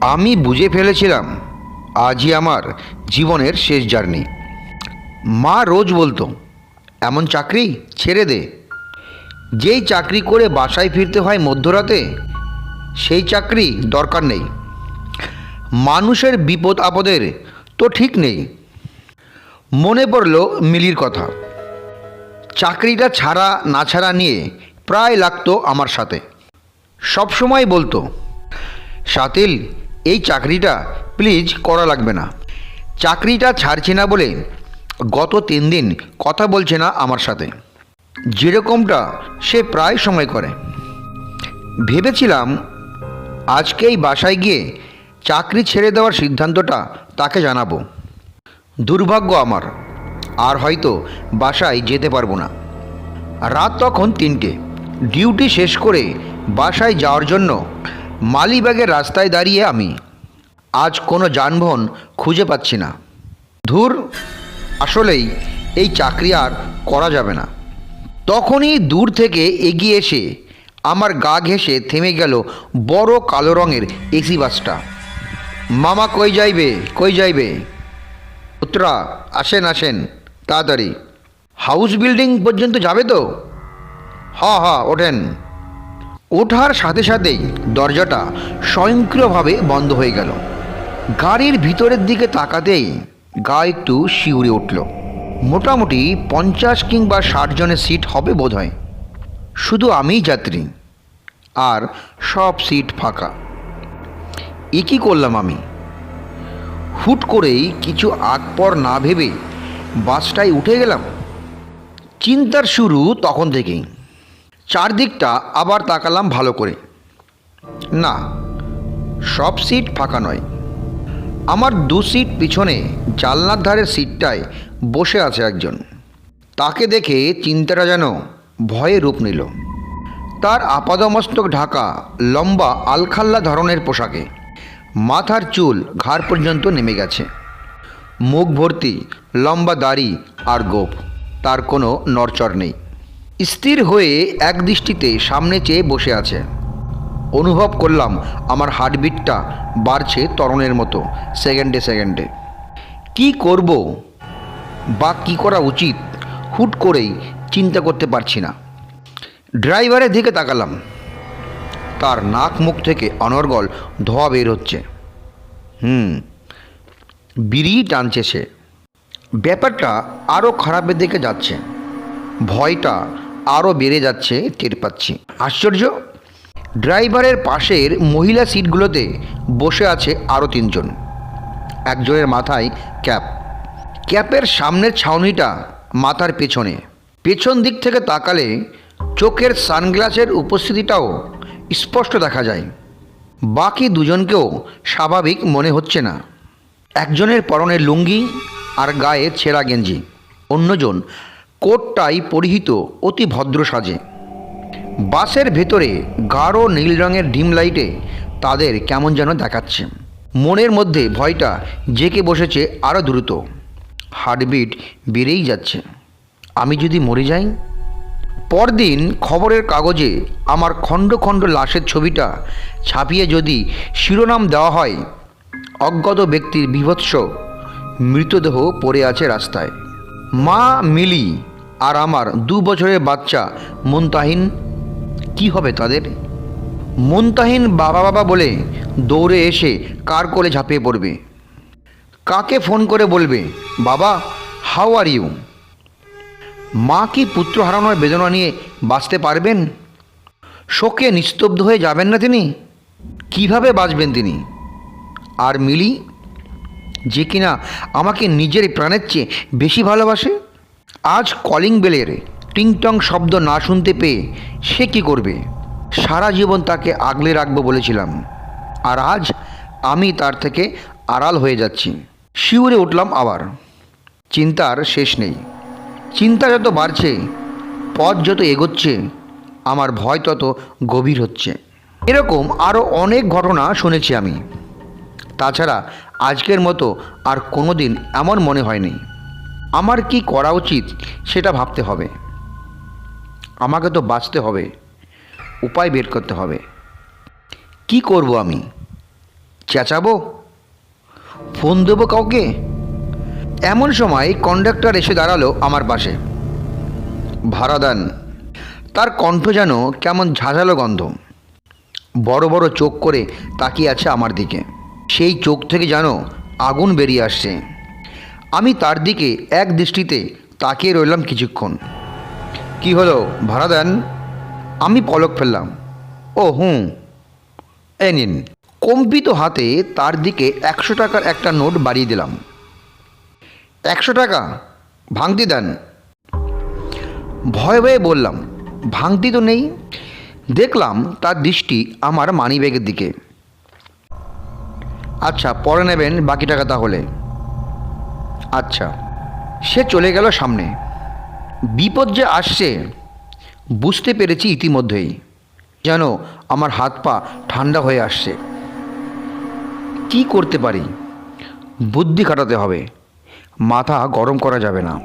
আমি বুঝে ফেলেছিলাম আজই আমার জীবনের শেষ জার্নি। মা রোজ বলতো, এমন চাকরি ছেড়ে দে। যেই চাকরি করে বাসায় ফিরতে হয় মধ্যরাতে, সেই চাকরি দরকার নেই। মানুষের বিপদ আপদের তো ঠিক নেই। মনে পড়ল মিলির কথা। চাকরিটা ছাড়া না ছাড়া নিয়ে প্রায় লাগতো আমার সাথে। সবসময় বলতো সাতিল এই চাকরিটা প্লিজ করা লাগবে না। চাকরিটা ছাড়ছে না বলে গত তিন দিন কথা বলছে না আমার সাথে। যেরকমটা সে প্রায় সময় করে। ভেবেছিলাম আজকেই বাসায় গিয়ে চাকরি ছেড়ে দেওয়ার সিদ্ধান্তটা তাকে জানাব। দুর্ভাগ্য আমার, আর হয়তো বাসায় যেতে পারব না। রাত তখন তিনটে। ডিউটি শেষ করে বাসায় যাওয়ার জন্য মালিবাগের রাস্তায় দাঁড়িয়ে আমি। আজ কোনো যানবাহন খুঁজে পাচ্ছি না। ধুর, আসলেই এই চাকরি আর করা যাবে না। তখনই দূর থেকে এগিয়ে এসে আমার গা ঘেঁষে থেমে গেল বড় কালো রঙের এসি বাসটা। মামা কই যাইবে কই যাইবে? পুত্রা, আসেন আসেন, তাড়াতাড়ি। হাউস বিল্ডিং পর্যন্ত যাবে তো? হ হ ওঠেন। ওঠার সাথে সাথেই দরজাটা স্বয়ংক্রিয়ভাবে বন্ধ হয়ে গেল। গাড়ির ভিতরের দিকে তাকাতেই গা একটু শিউরে উঠল। মোটামুটি পঞ্চাশ কিংবা ষাট জনের সিট হবে বোধহয়। শুধু আমিই যাত্রী, আর সব সিট ফাঁকা। এ কী করলাম আমি? হুট করেই কিছু আগ পর না ভেবে বাসটায় উঠে গেলাম। চিন্তার শুরু তখন থেকেই। চারদিকটা আবার তাকালাম ভালো করে। না, সব সিট ফাঁকা নয়। আমার দু সিট পিছনে জানলার ধারের সিটটায় বসে আছে একজন। তাকে দেখে চিন্তাটা যেন ভয়ে রূপ নিল। তার আপাদমস্তক ঢাকা লম্বা আলখাল্লা ধরনের পোশাকে। মাথার চুল ঘাড় পর্যন্ত নেমে গেছে। মুখ ভর্তি লম্বা দাড়ি আর গোপ। তার কোনো নড়চড় নেই। স্থির হয়ে এক দৃষ্টিতে সামনে চেয়ে বসে আছে। অনুভব করলাম আমার হার্টবিটটা বাড়ছে তরণের মতো, সেকেন্ডে সেকেন্ডে। কি করব বা কি করা উচিত হুট করেই চিন্তা করতে পারছি না। ড্রাইভারের দিকে তাকালাম। তার নাক মুখ থেকে অনর্গল ধোয়া বের হচ্ছে। হুম, বিড়ি টানছে সে। ব্যাপারটা আরও খারাপের দিকে যাচ্ছে। ভয়টা আরও বেড়ে যাচ্ছে, টের পাচ্ছি। আশ্চর্য? ড্রাইভারের পাশের মহিলা সিটগুলোতে বসে আছে আরও তিনজন। একজনের মাথায় ক্যাপ। ক্যাপের সামনের ছাউনিটা মাথার পেছনে। পেছন দিক থেকে তাকালে চোখের সানগ্লাসের উপস্থিতিটাও স্পষ্ট দেখা যায়। বাকি দুজনকেও স্বাভাবিক মনে হচ্ছে না। একজনের পরনে লুঙ্গি আর গায়ে ছেঁড়া গেঞ্জি। অন্যজন কোটটাই পরিহিত অতি ভদ্র সাজে। বাসের ভেতরে গাঢ় নীল রঙের ডিম লাইটে তাদের কেমন যেন দেখাচ্ছে। মনের মধ্যে ভয়টা জেকে বসেছে আরও দ্রুত। হার্টবিট বেড়েই যাচ্ছে। আমি যদি মরে যাই? পরদিন খবরের কাগজে আমার খণ্ড খণ্ড লাশের ছবিটা ছাপিয়ে যদি শিরোনাম দেওয়া হয়, অজ্ঞাত ব্যক্তির বিভৎস মৃতদেহ পড়ে আছে রাস্তায়। মা মিলি আর আমার দু বছরের বাচ্চা মুনতাহিন, কি হবে তাদের? মুনতাহিন বাবা বাবা বলে দৌড়ে এসে কার কোলে ঝাঁপিয়ে পড়বে? কাকে ফোন করে বলবে, বাবা, হাউ আর ইউ? মা কি পুত্র হারানোর বেদনা নিয়ে বাঁচতে পারবেন? শোকে নিস্তব্ধ হয়ে যাবেন না তিনি? কীভাবে বাঁচবেন তিনি? আর মিলি, যে কিনা আমাকে নিজের প্রাণের চেয়ে বেশি ভালোবাসে? আজ কলিং বেলের টিংটং শব্দ না শুনতে পেয়ে সে কি করবে? সারা জীবন তাকে আগলে রাখব বলেছিলাম। আর আজ আমি তার থেকে আড়াল হয়ে যাচ্ছি। শিউরে উঠলাম আবার। চিন্তার শেষ নেই। চিন্তা যত বাড়ছে, পথ যত এগোচ্ছে, আমার ভয় তত গভীর হচ্ছে। এরকম আরও অনেক ঘটনা শুনেছি আমি। তাছাড়া আজকের মতো আর কোনো দিন এমন মনে হয়নি। আমার কি করা উচিত সেটা ভাবতে হবে। আমাকে তো বাঁচতে হবে, উপায় বের করতে হবে। কি করব আমি? চেঁচাবো? ফোন দেবো কাউকে? এমন সময় কন্ডাক্টর এসে দাঁড়াল আমার পাশে। ভাড়া দেন তার কণ্ঠ যেন কেমন ঝাঁঝালো গন্ধ। বড় বড় চোখ করে তাকিয়ে আছে আমার দিকে। সেই চোখ থেকে যেন আগুন বেরিয়ে আসছে। আমি তার দিকে এক দৃষ্টিতে তাকিয়ে রইলাম কিছুক্ষণ। কি হলো, ভাড়া দেন? আমি পলক ফেললাম। ও হুঁ এ নিন। কম্পিত হাতে তার দিকে একশো টাকার একটা নোট বাড়িয়ে দিলাম। একশো টাকা? ভাঙতি দেন। ভয়ে ভয়ে বললাম, ভাঙতি তো নেই। দেখলাম তার দৃষ্টি আমার মানিব্যাগের দিকে। আচ্ছা পরে নেবেন বাকি টাকা তাহলে। আচ্ছা সে চলে গেল সামনে। বিপদ যে আসছে, বুঝতে পেরেছি ইতিমধ্যেই। যেন আমার হাত পা ঠান্ডা হয়ে আসছে। কি করতে পারি? বুদ্ধি খাটাতে হবে। মাথা গরম করা যাবে না।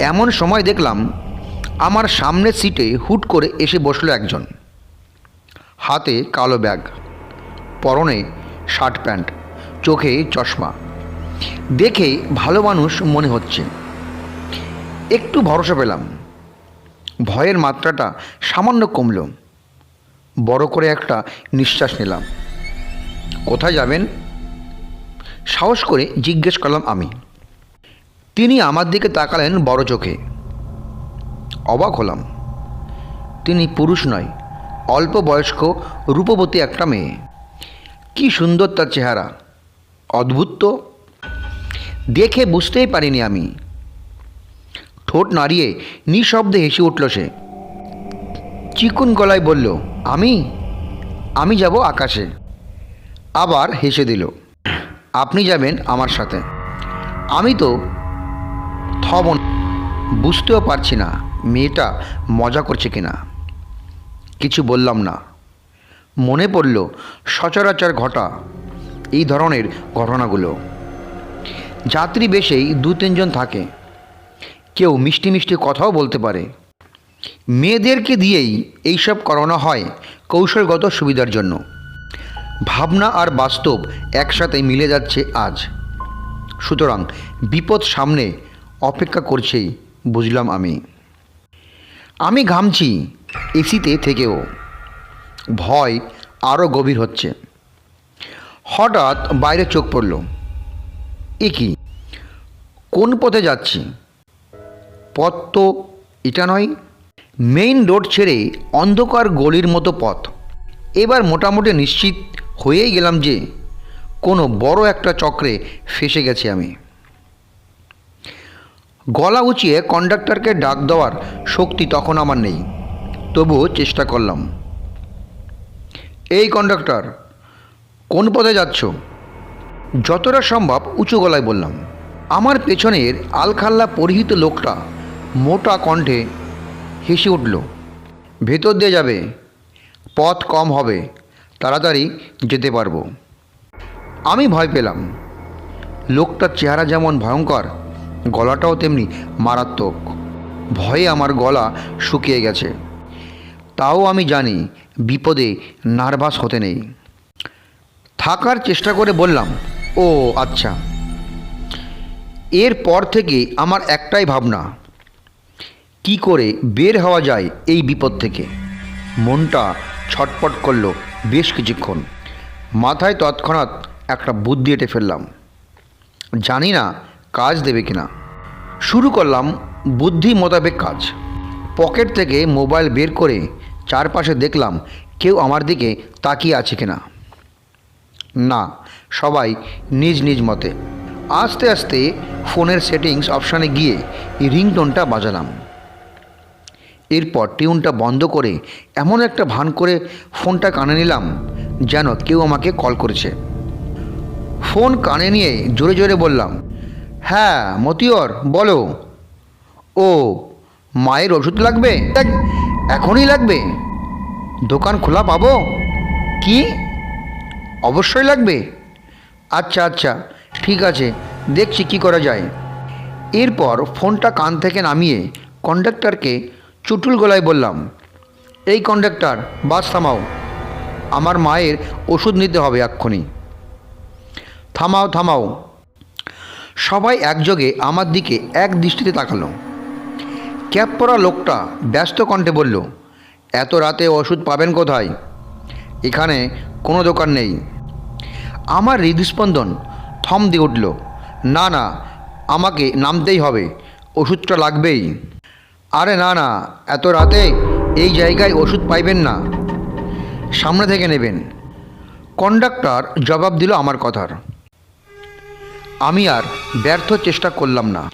এমন সময় দেখলাম, আমার সামনের সিটে হুট করে এসে বসল একজন। হাতে কালো ব্যাগ, পরনে শার্ট প্যান্ট, চোখে চশমা। দেখে ভালো মানুষ মনে হচ্ছে। একটু ভরসা পেলাম। ভয়ের মাত্রাটা সামান্য কমল। বড় করে একটা নিঃশ্বাস নিলাম। কোথায় যাবেন? সাহস করে জিজ্ঞেস করলাম আমি। তিনি আমার দিকে তাকালেন বড় চোখে। অবাক হলাম। তিনি পুরুষ নয়, অল্প বয়স্ক, রূপবতী একটা মেয়ে। কি সুন্দর তার চেহারা। অদ্ভুত তো। দেখে বুঝতেই পারিনি আমি। ঠোঁট নাড়িয়ে নিঃশব্দে হেসে উঠল সে। চিকুন গলায় বলল, আমি? আমি যাব আকাশে। আবার হেসে দিল, আপনি যাবেন আমার সাথে। আমি তো থব বুঝতেও পারছি না মেয়েটা মজা করছে কিনা। কিছু বললাম না। মনে পড়ল সচরাচর ঘটা এই ধরনের ঘটনাগুলো। যাত্রী বেশেই দু তিনজন থাকে। কেউ মিষ্টি মিষ্টি কথাও বলতে পারে। মেয়েদেরকে দিয়েই এইসব করানো হয় কৌশলগত সুবিধার জন্য। ভাবনা আর বাস্তব একসাথে মিলে যাচ্ছে আজ। সুতরাং বিপদ সামনে অপেক্ষা করছেই, বুঝলাম আমি। আমি ঘামছি এসিতে থেকেও। ভয় আরও গভীর হচ্ছে। হঠাৎ বাইরে চোখ পড়ল। কি? কোন পথে যাচ্ছি? পথ তো এটা নয় মেইন রোড ছেড়ে অন্ধকার গলির মতো পথ। এবার মোটামুটি নিশ্চিত হয়েই গেলাম যে কোনো বড় একটা চক্রে ফেসে গেছি আমি। গলা উঁচিয়ে কন্ডাক্টরকে ডাক দেওয়ার শক্তি তখন আমার নেই, তবুও চেষ্টা করলাম। এই কন্ডাক্টর কোন পথে যাচ্ছ? যতটা সম্ভব উঁচু গলায় বললাম, আমার পেছনের আলখাল্লা পরিহিত লোকটা মোটা কণ্ঠে হেসে উঠল, ভেতর দিয়ে যাবে, পথ কম হবে, তাড়াতাড়ি যেতে পারব। আমি ভয় পেলাম। লোকটার চেহারা যেমন ভয়ঙ্কর, গলাটাও তেমনি মারাত্মক। ভয়ে আমার গলা শুকিয়ে গেছে। তাও আমি জানি বিপদে নার্ভাস হতে নেই। থাকার চেষ্টা করে বললাম ও আচ্ছা। এরপর থেকে আমার একটাই ভাবনা। কি করে বের হওয়া যায় এই বিপদ থেকে? মনটা ছটপট করল বেশ কিছুক্ষণ। মাথায় তৎক্ষণাৎ একটা বুদ্ধি এঁটে ফেললাম। জানি না কাজ দেবে কিনা। শুরু করলাম বুদ্ধি মোতাবেক কাজ। পকেট থেকে মোবাইল বের করে চারপাশে দেখলাম কেউ আমার দিকে তাকিয়ে আছে কিনা। না, সবাই নিজ নিজ মতে। আস্তে আস্তে ফোনের সেটিংস অপশানে গিয়ে রিংটোনটা বাজালাম। এরপর টিউনটা বন্ধ করে এমন একটা ভান করে ফোনটা কানে নিলাম যেন কেউ আমাকে কল করেছে। ফোন কানে নিয়ে জোরে জোরে বললাম হ্যাঁ মতিয়র বলো। ও, মায়ের ওষুধ লাগবে? এখনই লাগবে। দোকান খোলা পাবো? কি? অবশ্যই লাগবে? আচ্ছা আচ্ছা ঠিক আছে, দেখছি কি করা যায়। এরপর ফোনটা কান থেকে নামিয়ে কন্ডাক্টরকে চুটুল গলায় বললাম, এই কন্ডাক্টর, বাস থামাও। আমার মায়ের ওষুধ নিতে হবে এক্ষুনি। থামাও থামাও। সবাই একযোগে আমার দিকে এক দৃষ্টিতে তাকালো। ক্যাপ পরা লোকটা ব্যস্ত কণ্ঠে বলল, এত রাতে ওষুধ পাবেন কোথায়? এখানে কোনো দোকান নেই। আমার হৃদস্পন্দন থম দিয়ে উঠল, না না, আমাকে নামতেই হবে, ওষুধটা লাগবেই। আরে না না, এত রাতে এই জায়গায় ওষুধ পাইবেন না। সামনে থেকে নেবেন। কন্ডাক্টর জবাব দিল আমার কথার। আমি আর ব্যর্থ চেষ্টা করলাম না।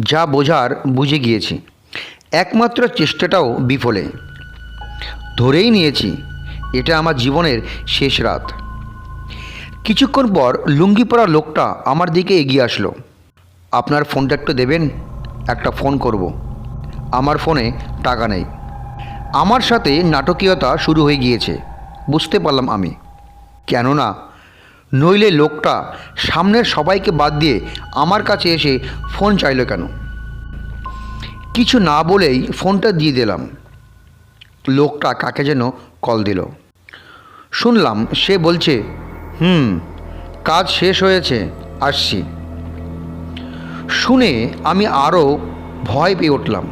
যা বোঝার বুঝে গিয়েছি। একমাত্র চেষ্টাটাও বিফলে। ধরেই নিয়েছি এটা আমার জীবনের শেষ রাত। কিছুক্ষণ পর লুঙ্গি পরা লোকটা আমার দিকে এগিয়ে আসলো। আপনার ফোনটা একটু দেবেন? একটা ফোন করব। আমার ফোনে টাকা নেই। আমার সাথে নাটকীয়তা শুরু হয়ে গিয়েছে। বুঝতে পারলাম আমি। কেননা, নইলে লোকটা সামনের সবাইকে বাদ দিয়ে আমার কাছে এসে ফোন চাইলো কেন? কিছু না বলেই ফোনটা দিয়ে দিলাম। লোকটা কাকে যেন কল দিল। শুনলাম সে বলছে, হুম, কাজ শেষ হয়েছে, আসছি। শুনে আমি আরও ভয় পেয়ে উঠলাম।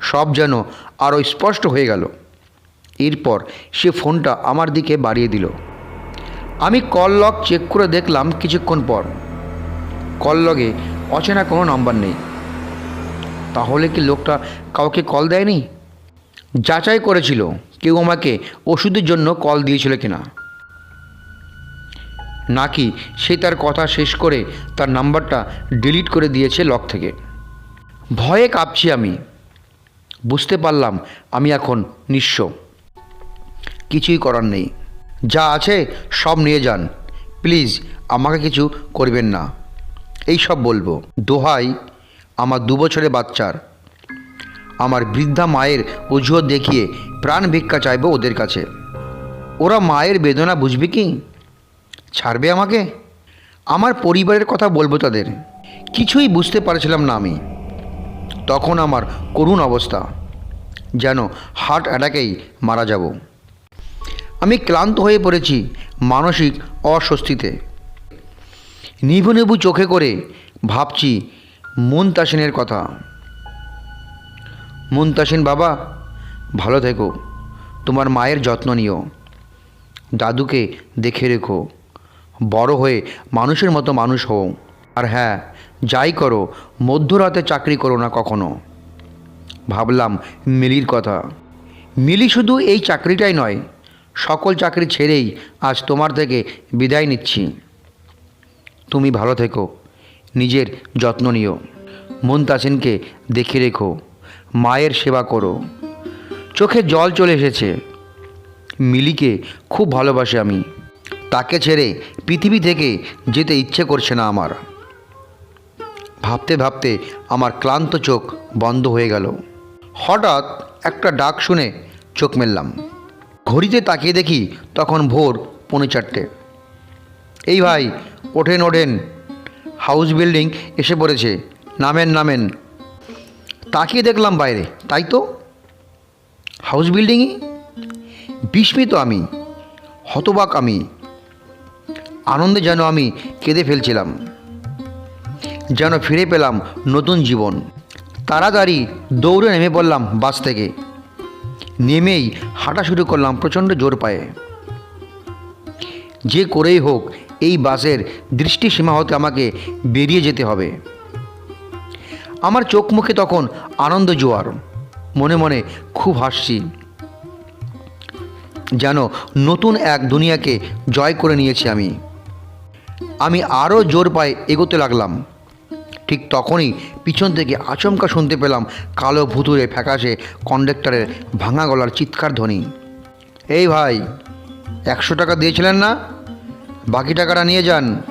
সব যেন আরও স্পষ্ট হয়ে গেল। এরপর সে ফোনটা আমার দিকে বাড়িয়ে দিল। আমি কল লগ চেক করে দেখলাম কিছুক্ষণ পর। কল লগে অচেনা কোনো নাম্বার নেই। তাহলে কি লোকটা কাউকে কল দেয়নি? যাচাই করেছিল কেউ আমাকে ওষুধের জন্য কল দিয়েছিল কিনা। নাকি সে তার কথা শেষ করে তার নাম্বারটা ডিলিট করে দিয়েছে লক থেকে। ভয়ে কাঁপছি আমি। বুঝতে পারলাম আমি এখন নিঃস্ব। কিছুই করার নেই। যা আছে সব নিয়ে যান। প্লিজ আমাকে কিছু করবেন না। এই সব বলব। দোহাই আমার দু বছরের বাচ্চার। আমার বৃদ্ধা মায়ের অজুহাত দেখিয়ে প্রাণ ভিক্ষা চাইব ওদের কাছে। ওরা মায়ের বেদনা বুঝবে কি? ছাড়বে আমাকে? আমার পরিবারের কথা বলব তাদের। কিছুই বুঝতে পারছিলাম না আমি। তখন আমার করুণ অবস্থা। যেন হার্ট অ্যাটাকেই মারা যাব। আমি ক্লান্ত হয়ে পড়েছি মানসিক অস্বস্তিতে। নিভু নিভু চোখে করে ভাবছি মুনতাসিনের কথা। মুনতাসিন বাবা, ভালো থেকো। তোমার মায়ের যত্ন নিও। দাদুকে দেখে রেখো। বড় হয়ে মানুষের মতো মানুষ হও। আর হ্যাঁ যাই করো, মধ্যরাতে চাকরি করো না কখনো। ভাবলাম মিলির কথা। মিলি শুধু এই চাকরিটাই নয়, সকল চাকরি ছেড়েই আজ তোমার থেকে বিদায় নিচ্ছি। তুমি ভালো থেকো, নিজের যত্ন নিও। মুনতাসিনকে দেখে রেখো। মায়ের সেবা করো। চোখে জল চলে এসেছে। মিলিকে খুব ভালোবাসি আমি। তাকে ছেড়ে পৃথিবী থেকে যেতে ইচ্ছে করছে না আমার। ভাবতে ভাবতে আমার ক্লান্ত চোখ বন্ধ হয়ে গেল। হঠাৎ একটা ডাক শুনে চোখ মেললাম। ঘড়িতে তাকিয়ে দেখি তখন ভোর পৌনে চারটে। এই ভাই, ওঠেন ওঠেন। হাউস বিল্ডিং এসে পড়েছে। নামেন নামেন। তাকিয়ে দেখলাম বাইরে, তাই তো? হাউস বিল্ডিংই বিস্মিত আমি, হতবাক আমি, আনন্দে যেন আমি কেঁদে ফেলছিলাম, যেন ফিরে পেলাম নতুন জীবন। তাড়াতাড়ি দৌড়ে নেমে পড়লাম বাস থেকে। নেমেই হাঁটা শুরু করলাম প্রচণ্ড জোর পায়ে। যে করেই হোক, এই বাসের দৃষ্টিসীমা হতে আমাকে বেরিয়ে যেতে হবে। আমার চোখ মুখে তখন আনন্দ জোয়ার। মনে মনে খুব হাসছি। যেন নতুন এক দুনিয়াকে জয় করে নিয়েছি আমি। আমি আরও জোর পায়ে এগোতে লাগলাম। ঠিক তখনই পিছন থেকে আচমকা শুনতে পেলাম কালো ভুতুরে ফ্যাকাশে কন্ডাক্টরের ভাঙা গলার চিৎকার ধ্বনি। এই ভাই, একশো টাকা দিয়েছিলেন না? বাকি টাকাটা নিয়ে যান।